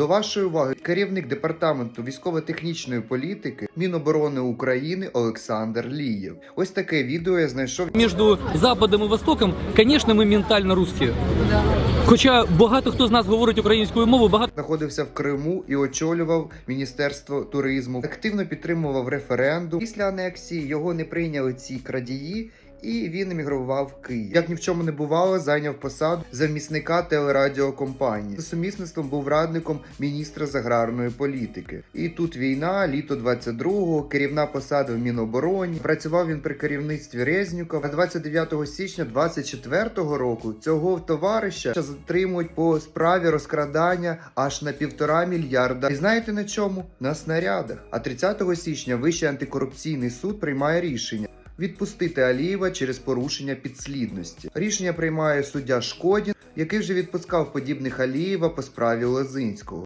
До вашої уваги керівник департаменту військово-технічної політики Міноборони України Олександр Лієв. Ось таке відео я знайшов. Между Западом і Востоком, звісно, ми ментально русські. Хоча багато хто з нас говорить українською мовою, багато знаходився в Криму і очолював міністерство туризму. Активно підтримував референдум. Після анексії його не прийняли ці крадії. І він емігрував в Київ. Як ні в чому не бувало, зайняв посаду замісника телерадіокомпанії. За сумісництвом був радником міністра з аграрної політики. І тут війна, літо 22-го, керівна посада в Мінобороні. Працював він при керівництві Резнікова. А 29 січня 24-го року цього товариша затримують по справі розкрадання аж на півтора мільярда. І знаєте на чому? На снарядах. А 30 січня Вищий антикорупційний суд приймає рішення. Відпустити Алієва через порушення підслідності. Рішення приймає суддя Шкодін, який вже відпускав подібних Алієва по справі Лозинського.